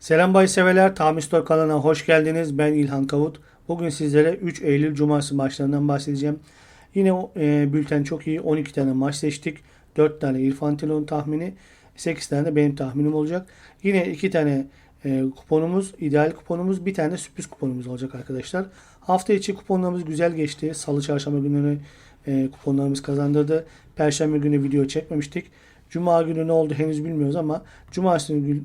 Selam bay severler, Tamistor kanalına hoş geldiniz. Ben İlhan Kavut. Bugün sizlere 3 Eylül Cumartesi maçlarından bahsedeceğim. Yine e, bülten çok iyi. 12 tane maç seçtik. 4 tane İrfan Tilon tahmini, 8 tane de benim tahminim olacak. Yine 2 tane e, kuponumuz, ideal kuponumuz, bir tane sürpriz kuponumuz olacak arkadaşlar. Hafta içi kuponlarımız güzel geçti. Salı, çarşamba günleri e, kuponlarımız kazandırdı. Perşembe günü video çekmemiştik. Cuma günü ne oldu henüz bilmiyoruz ama Cumartesi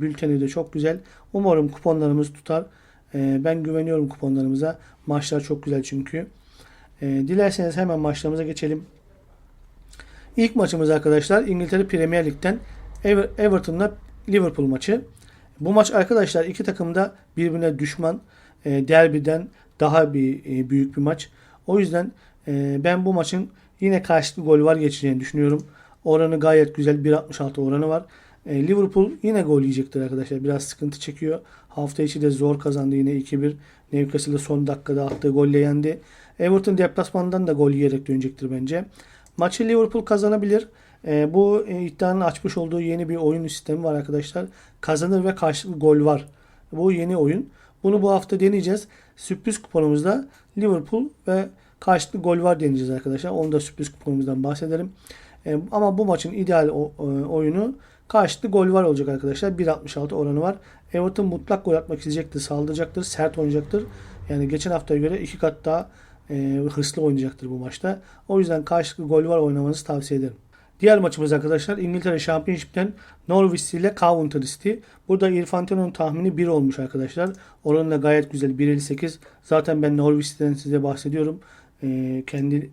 bülteni de çok güzel. Umarım kuponlarımız tutar. E, ben güveniyorum kuponlarımıza. Maçlar çok güzel çünkü. E, dilerseniz hemen maçlarımıza geçelim. İlk maçımız arkadaşlar İngiltere Premier Lig'den Ever- Everton'la Liverpool maçı. Bu maç arkadaşlar iki takım da birbirine düşman. E, derbiden daha bir büyük bir maç. O yüzden ben bu maçın yine karşılıklı gol var geçeceğini düşünüyorum. Oranı gayet güzel. 1.66 oranı var. E, Liverpool yine gol yiyecektir arkadaşlar. Biraz sıkıntı çekiyor. Hafta içi de zor kazandı yine 2-1. Newcastle'ı son dakikada attığı golle yendi. Everton deplasmandan da gol yiyerek dönecektir bence. Maçı Liverpool kazanabilir. E, bu e, iddianın açmış olduğu yeni bir oyun sistemi var arkadaşlar. Kazanır ve karşılıklı gol var. Bu yeni oyun. Bunu bu hafta deneyeceğiz. Sürpriz kuponumuzda Liverpool ve karşılıklı gol var deneyeceğiz arkadaşlar. Onu da sürpriz kuponumuzdan bahsedelim. E, ama bu maçın ideal e, oyunu karşılıklı gol var olacak arkadaşlar. 1.66 oranı var. Everton mutlak gol atmak isteyecektir, saldıracaktır, sert oynayacaktır. Yani geçen haftaya göre iki kat daha e, hırslı oynayacaktır bu maçta. O yüzden karşılıklı gol var oynamanızı tavsiye ederim. Diğer maçımız arkadaşlar İngiltere Championship'ten Norwich ile Coventry City. Burada İrfan Canon'un tahmini 1 olmuş arkadaşlar. Oranı da gayet güzel 1.58. Zaten ben Norwich City'den size bahsediyorum. E, kendi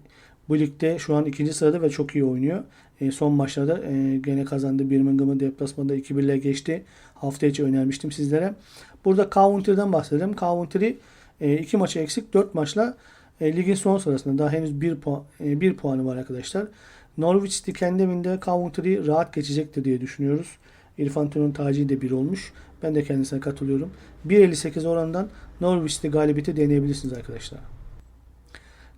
bu ligde şu an ikinci sırada ve çok iyi oynuyor. E, son maçlarda e, gene kazandı. Birmingham'ın deplasmanında 2-1 ile geçti. Hafta içi önermiştim sizlere. Burada Coventry'den bahsedelim. Coventry e, iki maçı eksik 4 maçla e, ligin son sırasında daha henüz 1 puan, e, bir puanı var arkadaşlar. Norwich City kendi evinde Coventry'yi rahat geçecektir diye düşünüyoruz. İrfan Tuğ'un taciği de 1 olmuş. Ben de kendisine katılıyorum. 1.58 orandan Norwich City galibiyeti deneyebilirsiniz arkadaşlar.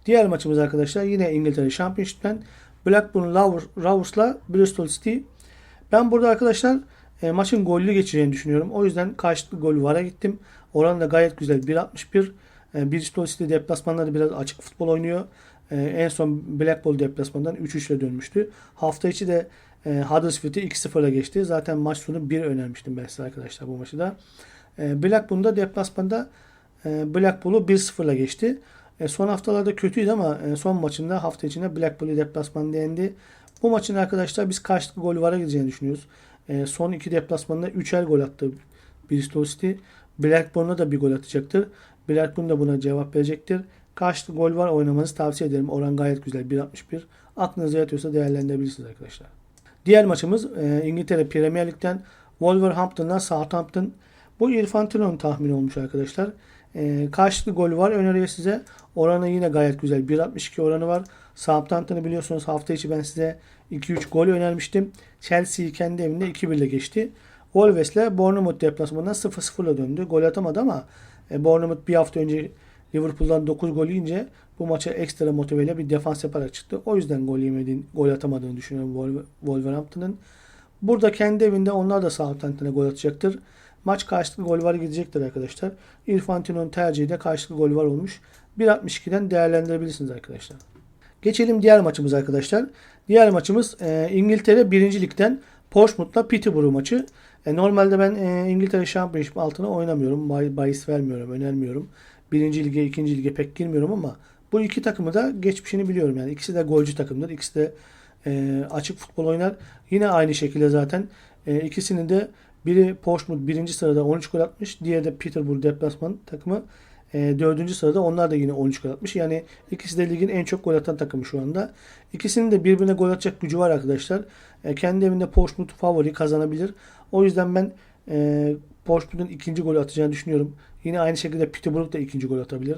Diğer maçımız arkadaşlar yine İngiltere Championship'ten Blackburn Rovers- Rovers'la Bristol City. Ben burada arkadaşlar e, maçın gollü geçeceğini düşünüyorum. O yüzden karşılıklı gol vara gittim. Oran da gayet güzel. 1.61. E, Bristol City deplasmanları biraz açık futbol oynuyor. E, en son Blackpool deplasmandan 3-3 ile dönmüştü. Hafta içi de e, Huddersfield'i 2-0'a geçti. Zaten maç sonu 1 önermiştim ben size arkadaşlar bu maçı da. E, Blackburn'da deplasmanda e, Blackpool'u 1-0'la geçti. E, son haftalarda kötüydü ama e, son maçında hafta içinde Blackpool'u deplasmanda yendi. Bu maçın arkadaşlar biz karşılıklı gol vara gideceğini düşünüyoruz. E, son iki deplasmanda 3'er gol attı Bristol City. Blackburn'a da bir gol atacaktır. Blackburn da buna cevap verecektir. Karşılıklı gol var oynamanızı tavsiye ederim. Oran gayet güzel 1.61. Aklınıza yatıyorsa değerlendirebilirsiniz arkadaşlar. Diğer maçımız e, İngiltere Premier Lig'den Wolverhampton'dan Southampton. Bu İrfan Tilon'un tahmini olmuş arkadaşlar. E, karşılıklı gol var öneriyor size. Oranı yine gayet güzel. 1.62 oranı var. Southampton'ı biliyorsunuz hafta içi ben size 2-3 gol önermiştim. Chelsea'yi kendi evinde 2-1 ile geçti. Wolves'le Bournemouth deplasmanından 0-0 ile döndü. Gol atamadı ama e, Bournemouth bir hafta önce Liverpool'dan 9 gol yiyince bu maça ekstra motiveyle bir defans yaparak çıktı. O yüzden gol yemediğini, gol atamadığını düşünüyorum Wolver- Wolverhampton'ın. Burada kendi evinde onlar da Southampton'a gol atacaktır. Maç karşılıklı gol var gidecektir arkadaşlar. İrfan Tino'nun tercihi de karşılıklı gol var olmuş. 1.62'den değerlendirebilirsiniz arkadaşlar. Geçelim diğer maçımız arkadaşlar. Diğer maçımız e, İngiltere 1. Lig'den Portsmouth'la Peterborough maçı. E, normalde ben e, İngiltere Championship altına oynamıyorum. Bay, bahis vermiyorum, önermiyorum. 1. lige, 2. lige pek girmiyorum ama bu iki takımı da geçmişini biliyorum. Yani ikisi de golcü takımdır. İkisi de e, açık futbol oynar. Yine aynı şekilde zaten e, ikisinin de biri Portsmouth 1. sırada 13 gol atmış. Diğeri de Peterborough deplasman takımı e, 4. sırada onlar da yine 13 gol atmış. Yani ikisi de ligin en çok gol atan takımı şu anda. İkisinin de birbirine gol atacak gücü var arkadaşlar. E, kendi evinde Portsmouth favori kazanabilir. O yüzden ben e, Portsmouth'un ikinci golü atacağını düşünüyorum. Yine aynı şekilde Peterborough da ikinci gol atabilir.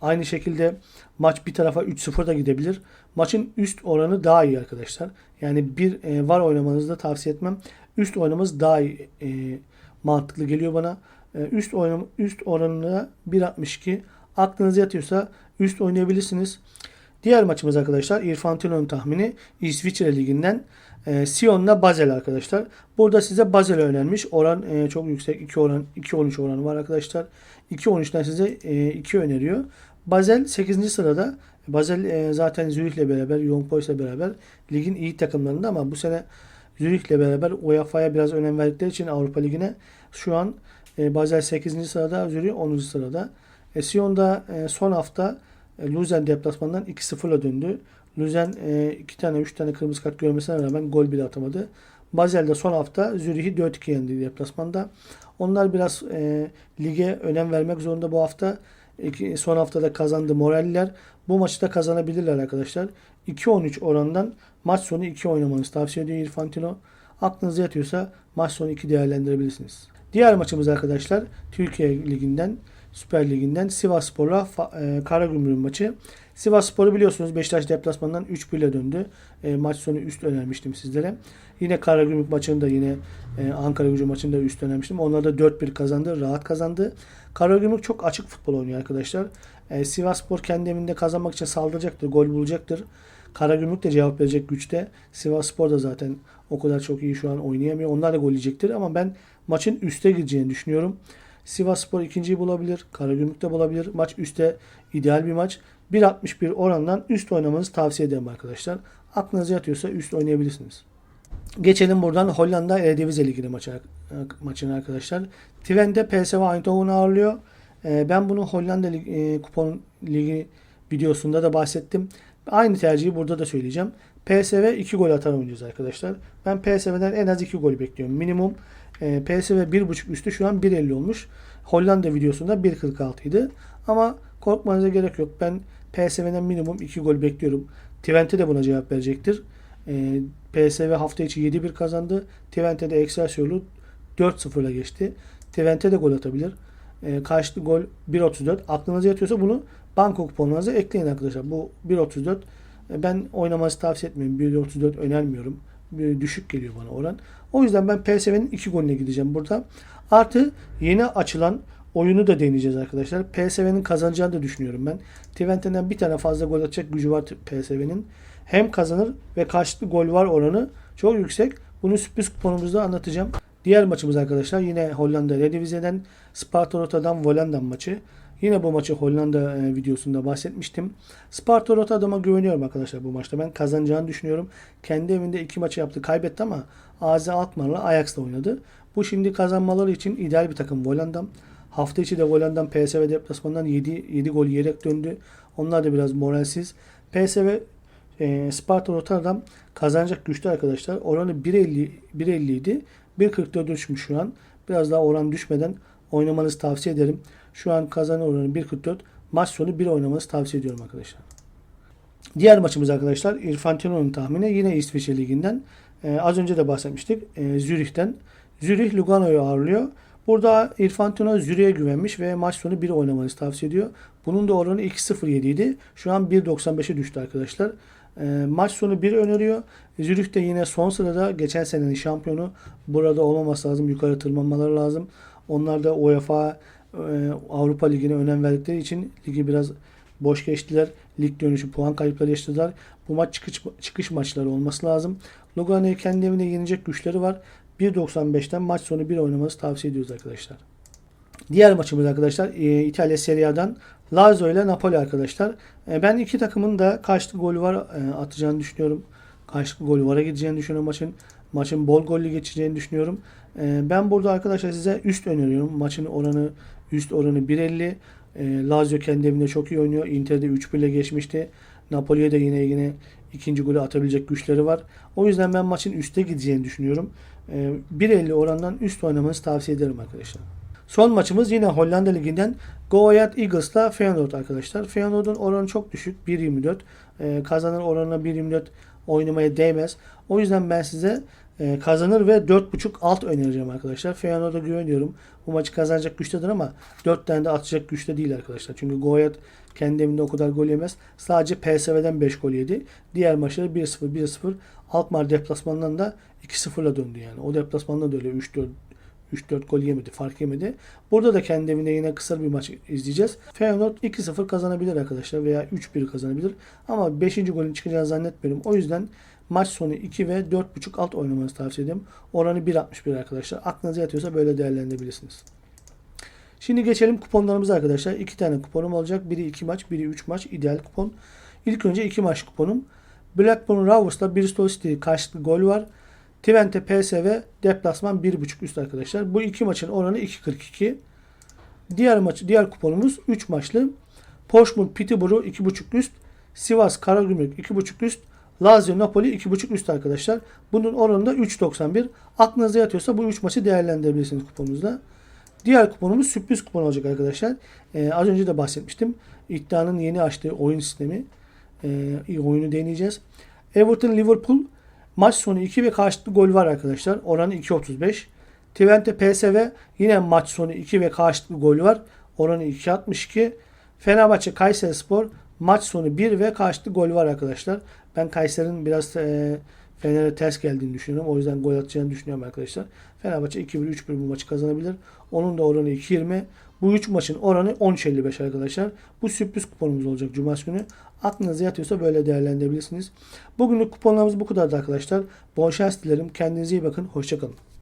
Aynı şekilde maç bir tarafa 3-0 da gidebilir. Maçın üst oranı daha iyi arkadaşlar. Yani bir e, var oynamanızı da tavsiye etmem. Üst oynamanız daha iyi, e, mantıklı geliyor bana. E, üst oynam üst oranına 1.62 aklınız yatıyorsa üst oynayabilirsiniz. Diğer maçımız arkadaşlar İrfan Tilon'un tahmini İsviçre Ligi'nden E, Sion'la Basel arkadaşlar. Burada size Basel önermiş. Oran e, çok yüksek. 2 oran 2.13 oranı var arkadaşlar. 2.13'ten size e, 2 öneriyor. Basel 8. sırada. Basel e, zaten Zürih'le beraber, Young Boys'la beraber ligin iyi takımlarında ama bu sene Zürih'le beraber UEFA'ya biraz önem verdikleri için Avrupa Ligi'ne şu an e, Basel 8. sırada, Zürih 10. sırada. E, Sion'da e, son hafta e, Luzern deplasmandan 2-0'la döndü. Luzern 2 tane 3 tane kırmızı kart görmesine rağmen gol bile atamadı. Basel'de son hafta Zürih'i 4-2 yendi deplasmanda. Onlar biraz e, lige önem vermek zorunda bu hafta. İki, son haftada kazandı Moralliler. Bu maçı da kazanabilirler arkadaşlar. 2-13 orandan maç sonu 2 oynamanızı tavsiye ediyor İrfantino. Aklınıza yatıyorsa maç sonu 2 değerlendirebilirsiniz. Diğer maçımız arkadaşlar Türkiye Ligi'nden Süper Ligi'nden Sivas Spor'la e, Karagümrük maçı. Sivas Spor'u biliyorsunuz Beşiktaş deplasmanından 3-1 ile döndü. E, maç sonu üst önermiştim sizlere. Yine Karagümrük maçını da yine e, Ankara Gücü maçını da üst önermiştim. Onlar da 4-1 kazandı. Rahat kazandı. Karagümrük çok açık futbol oynuyor arkadaşlar. E, Sivas Spor kendi evinde kazanmak için saldıracaktır. Gol bulacaktır. Karagümrük de cevap verecek güçte. Sivas Spor da zaten o kadar çok iyi şu an oynayamıyor. Onlar da gol yiyecektir ama ben maçın üste gideceğini düşünüyorum. Sivas Spor ikinciyi bulabilir. Karagümrük de bulabilir. Maç üste ideal bir maç. 1.61 orandan üst oynamanızı tavsiye ederim arkadaşlar. Aklınıza yatıyorsa üst oynayabilirsiniz. Geçelim buradan Hollanda Eredivisie Ligi'ne maçı, maçına arkadaşlar. Twente PSV Eindhoven'u ağırlıyor. Ee, ben bunu Hollanda Lig, e, Kupon Ligi videosunda da bahsettim. Aynı tercihi burada da söyleyeceğim. PSV 2 gol atar oynayacağız arkadaşlar. Ben PSV'den en az 2 gol bekliyorum. Minimum e, PSV 1.5 üstü şu an 1.50 olmuş. Hollanda videosunda 1.46 idi. Ama korkmanıza gerek yok. Ben PSV'den minimum 2 gol bekliyorum. Twente de buna cevap verecektir. E, PSV hafta içi 7-1 kazandı. Twente de Excelsior'u 4-0 ile geçti. Twente de gol atabilir. E, karşılıklı gol 1.34. Aklınıza yatıyorsa bunu banko kuponlarınıza ekleyin arkadaşlar. Bu 1.34 e, ben oynaması tavsiye etmiyorum. 1.34 önermiyorum. Bir düşük geliyor bana oran. O yüzden ben PSV'nin 2 golüne gideceğim burada. Artı yeni açılan oyunu da deneyeceğiz arkadaşlar. PSV'nin kazanacağını da düşünüyorum ben. Twente'den bir tane fazla gol atacak gücü var PSV'nin. Hem kazanır ve karşılıklı gol var oranı çok yüksek. Bunu sürpriz kuponumuzda anlatacağım. Diğer maçımız arkadaşlar yine Hollanda Eredivisie'den Sparta Rotterdam Volendam maçı. Yine bu maçı Hollanda e, videosunda bahsetmiştim. Sparta Rotterdam'a güveniyorum arkadaşlar bu maçta. Ben kazanacağını düşünüyorum. Kendi evinde iki maçı yaptı. Kaybetti ama AZ Alkmaar'la Ajax'la oynadı. Bu şimdi kazanmaları için ideal bir takım Volendam. Hafta içi de Volendam PSV deplasmanından 7, 7 gol yiyerek döndü. Onlar da biraz moralsiz. PSV e, Sparta Rotterdam kazanacak güçlü arkadaşlar. Oranı 1.50 1.50 idi. 1.44 düşmüş şu an. Biraz daha oran düşmeden oynamanızı tavsiye ederim. Şu an kazanma oranı 1.44. Maç sonu 1 oynamanızı tavsiye ediyorum arkadaşlar. Diğer maçımız arkadaşlar Irfantino'nun tahmini yine İsviçre Ligi'nden. Ee, az önce de bahsetmiştik. Ee, Zürih'ten. Zürih Lugano'yu ağırlıyor. Burada Irfantino Zürih'e güvenmiş ve maç sonu 1 oynamanızı tavsiye ediyor. Bunun da oranı 2.07 idi. Şu an 1.95'e düştü arkadaşlar. E, maç sonu 1 öneriyor. Zürih de yine son sırada geçen senenin şampiyonu. Burada olmaması lazım. Yukarı tırmanmaları lazım. Onlar da UEFA Avrupa Ligi'ne önem verdikleri için ligi biraz boş geçtiler. Lig dönüşü puan kayıpları yaşadılar. Bu maç çıkış, çıkış maçları olması lazım. Lugano'yu kendi evinde yenecek güçleri var. 1.95'ten maç sonu 1 oynaması tavsiye ediyoruz arkadaşlar. Diğer maçımız arkadaşlar e, İtalya Serie A'dan Lazio ile Napoli arkadaşlar. E, ben iki takımın da karşılıklı golü var e, atacağını düşünüyorum. Karşılıklı golü vara gideceğini düşünüyorum maçın. Maçın bol gollü geçeceğini düşünüyorum. Ben burada arkadaşlar size üst öneriyorum. Maçın oranı üst oranı 1.50. Lazio kendi evinde çok iyi oynuyor. Inter'de 3-1 ile geçmişti. Napoli'ye de yine yine ikinci golü atabilecek güçleri var. O yüzden ben maçın üste gideceğini düşünüyorum. 1.50 orandan üst oynamanızı tavsiye ederim arkadaşlar. Son maçımız yine Hollanda Ligi'nden Go Ahead Eagles'la Feyenoord arkadaşlar. Feyenoord'un oranı çok düşük. 1.24. Ee, kazanır oranına 1.24 oynamaya değmez. O yüzden ben size e, kazanır ve 4.5 alt önereceğim arkadaşlar. Feyenoord'a güveniyorum. Bu maçı kazanacak güçtedir ama 4 tane de atacak güçte değil arkadaşlar. Çünkü Go Ahead kendi evinde o kadar gol yemez. Sadece PSV'den 5 gol yedi. Diğer maçları 1-0, 1-0. Alkmaar deplasmanından da 2-0'la döndü yani. O deplasmanda da öyle 3-4 3-4 gol yemedi, fark yemedi. Burada da kendi evinde yine kısa bir maç izleyeceğiz. Feyenoord 2-0 kazanabilir arkadaşlar veya 3-1 kazanabilir. Ama 5. golün çıkacağını zannetmiyorum. O yüzden Maç sonu 2 ve 4.5 alt oynamanızı tavsiye ederim. Oranı 1.61 arkadaşlar. Aklınıza yatıyorsa böyle değerlendirebilirsiniz. Şimdi geçelim kuponlarımıza arkadaşlar. İki tane kuponum olacak. Biri 2 maç, biri 3 maç. İdeal kupon. İlk önce 2 maç kuponum. Blackburn Rovers'la Bristol City karşılıklı gol var. Twente PSV deplasman 1.5 üst arkadaşlar. Bu iki maçın oranı 2.42. Diğer maç, diğer kuponumuz 3 maçlı. Portsmouth Peterborough 2.5 üst. Sivas Karagümrük 2.5 üst. Lazio Napoli 2.5 üst arkadaşlar. Bunun oranı da 3.91. Aklınıza yatıyorsa bu 3 maçı değerlendirebilirsiniz kuponunuzda. Diğer kuponumuz sürpriz kupon olacak arkadaşlar. Ee, az önce de bahsetmiştim. İddianın yeni açtığı oyun sistemi. Ee, oyunu deneyeceğiz. Everton Liverpool maç sonu 2 ve karşılıklı gol var arkadaşlar. Oranı 2.35. Twente PSV yine maç sonu 2 ve karşılıklı gol var. Oranı 2.62. Fenerbahçe Kayseri Spor maç sonu 1 ve karşılıklı gol var arkadaşlar. Ben Kayseri'nin biraz e, Fener'e ters geldiğini düşünüyorum. O yüzden gol atacağını düşünüyorum arkadaşlar. Fenerbahçe 2-1 3-1 bu maçı kazanabilir. Onun da oranı 2.20. Bu 3 maçın oranı 13.55 arkadaşlar. Bu sürpriz kuponumuz olacak Cumartesi günü. Aklınıza yatıyorsa böyle değerlendirebilirsiniz. Bugünlük kuponlarımız bu kadardı arkadaşlar. Bol dilerim. Kendinize iyi bakın. Hoşçakalın.